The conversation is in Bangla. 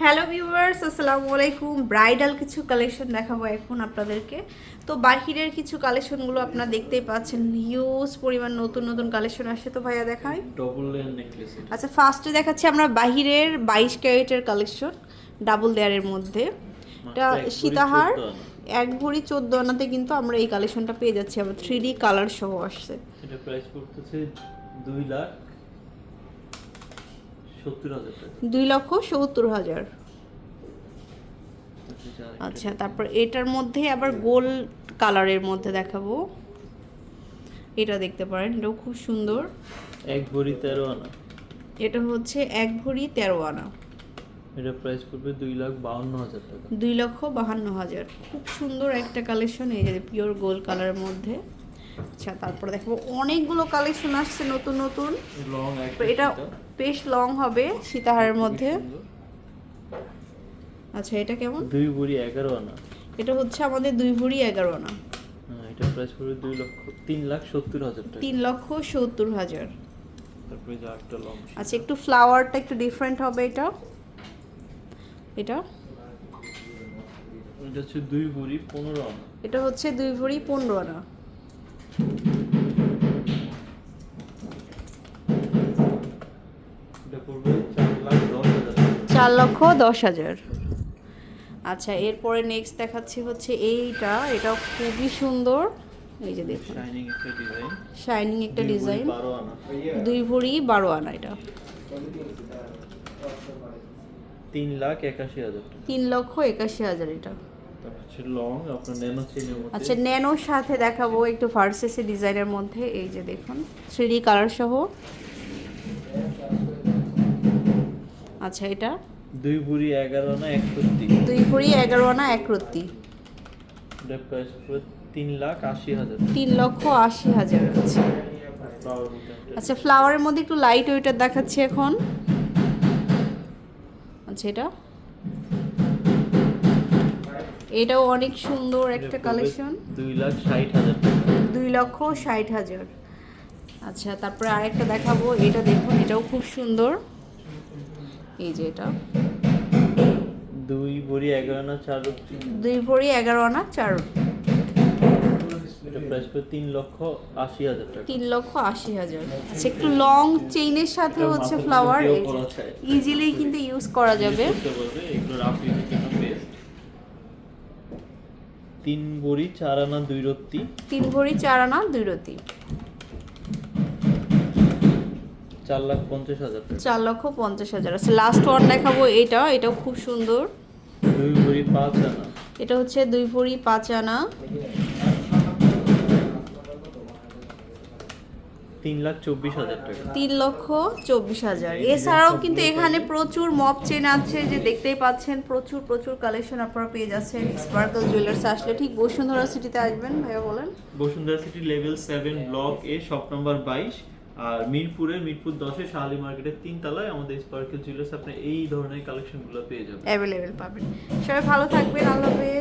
হ্যালো ভিউয়ার্স আসসালামু আলাইকুম। ব্রাইডাল কিছু কালেকশন দেখাবো এখন আপনাদেরকে। তো বাহিরের কিছু কালেকশনগুলো আপনারা দেখতেই পাচ্ছেন। হিউজ পরিমাণ নতুন নতুন কালেকশন আসে তো ভাইয়া দেখাই। ডবল লেয়ার নেকলেস আচ্ছা ফার্স্টে দেখাচ্ছি আমরা বাহিরের বাইশ ক্যারেটের কালেকশন ডাবল দেয়ারের মধ্যে। এটা মাত্র এক ভরি সীতাহার 14 এক ভরি চোদ্দ আনাতে কিন্তু আমরা এই কালেকশনটা পেয়ে যাচ্ছি। আবার থ্রি ডি কালার সহ আসছে। এটা প্রাইস পড়তেছে দুই লাখ। দুই লক্ষ সত্তর হাজার। আচ্ছা, আচ্ছা তারপর এটার মধ্যে আবার গোল কালারের মধ্যে দেখাবো। এটা দেখতে পারেন এটাও খুব সুন্দর। এক ভরি তেরো আনা। এটা হচ্ছে এক ভরি তেরো আনা। এটা প্রাইস পড়বে দুই লাখ বাউন্ন হাজার টাকা। দুই লক্ষ বাহান্ন হাজার। খুব সুন্দর একটা কালেকশন এই যে পিওর গোল্ড কালারের মধ্যে। আচ্ছা তারপর দেখব অনেকগুলো কালেকশন আসছে নতুন নতুন। এটা বেশ লং হবে সীতাহারের মধ্যে। আচ্ছা এটা কেমন? দুই ভরি এগারো আনা। এটা হচ্ছে আমাদের দুই ভরি এগারো আনা। হ্যাঁ এটা প্রাইস পড়বে দুই লক্ষ তিন লাখ সত্তর হাজার টাকা। তিন লক্ষ সত্তর হাজার। তারপরে যে একটা লং আচ্ছা একটু ফ্লাওয়ারটা একটু ডিফারেন্ট হবে এটা। এটা? এটা হচ্ছে দুই ভরি পনেরো আনা। এটা হচ্ছে দুই ভরি পনেরো আনা। চার লক্ষ দশ হাজার। আচ্ছা এরপরে নেক্সট দেখাচ্ছি হচ্ছে এইটা। এটা খুবই সুন্দর। এই যে দেখুন। শাইনিং একটা ডিজাইন দুই ভরি বারো আনা। এটা। তিন লাখ একাশি হাজার তিন লক্ষ একাশি হাজার এটা। আচ্ছা ন্যানোর সাথে দেখাবো একটু ভার্সেসি ডিজাইনের মধ্যে। এই যে দেখুন থ্রি কালার সহ। আচ্ছা এটা? দুই ভরি এগারো আনা একষট্টি দুই ভরি এগারো আনা এক রত্তি। তিন লাখ আশি হাজার। তিন লক্ষ আশি হাজার আছে মধ্যে আচ্ছা ফ্লাওয়ারের মধ্যে একটু লাইট ওইটার দেখাচ্ছি এখন। আচ্ছা এটা? এটাও অনেক সুন্দর একটা কালেকশন দুই লাখ ষাট হাজার দুই লক্ষ ষাট হাজার। আচ্ছা তারপরে আরেকটা দেখাবো। এটা দেখুন এটাও খুব সুন্দর। এই যে এটা। দুই ভরি এগারো আনা চার দুই ভরি এগারো আনা চার তিন। লক্ষ আশি হাজার তিন লক্ষ আশি হাজার। আচ্ছা একটু লং চেইনের সাথে হচ্ছে ফ্লাওয়ার। ইজিলি কিন্তু ইউজ করা যাবে। তিন ভরি চার আনা দুই রত্তি তিন। ভরি চার আনা দুই রতি চার লাখ পঞ্চাশ হাজার চার লক্ষ পঞ্চাশ হাজার। আচ্ছা লাস্ট ওয়ান দেখাবো এটা এটাও খুব সুন্দর। দুই ভরি পাঁচ আনা। এটা হচ্ছে দুই ভরি পাঁচ আনা। তিন লাখ চব্বিশ হাজার টাকা। তিন লক্ষ চব্বিশ হাজার। এছাড়াও কিন্তু এখানে প্রচুর মপ চেন আছে যে দেখতেই পাচ্ছেন প্রচুর প্রচুর কালেকশন আপনারা পেয়ে যাচ্ছেন। স্পার্কল জুয়েলার্স আসলে ঠিক বসুন্ধরা সিটিতে আসবেন ভাইয়া বলেন। Bashundhara city level seven block A shop number বাইশ। আর মিরপুরে, মিরপুর দশে শাহালি মার্কেটের তিন তলায় আমাদের স্পার্কেল জুয়েলার্স আপনি এই ধরনের কালেকশনগুলো পেয়ে যাবেন। অ্যাভেলেবেল পাবেন। সবাই ভালো থাকবেন, আল্লাহ হাফেজ।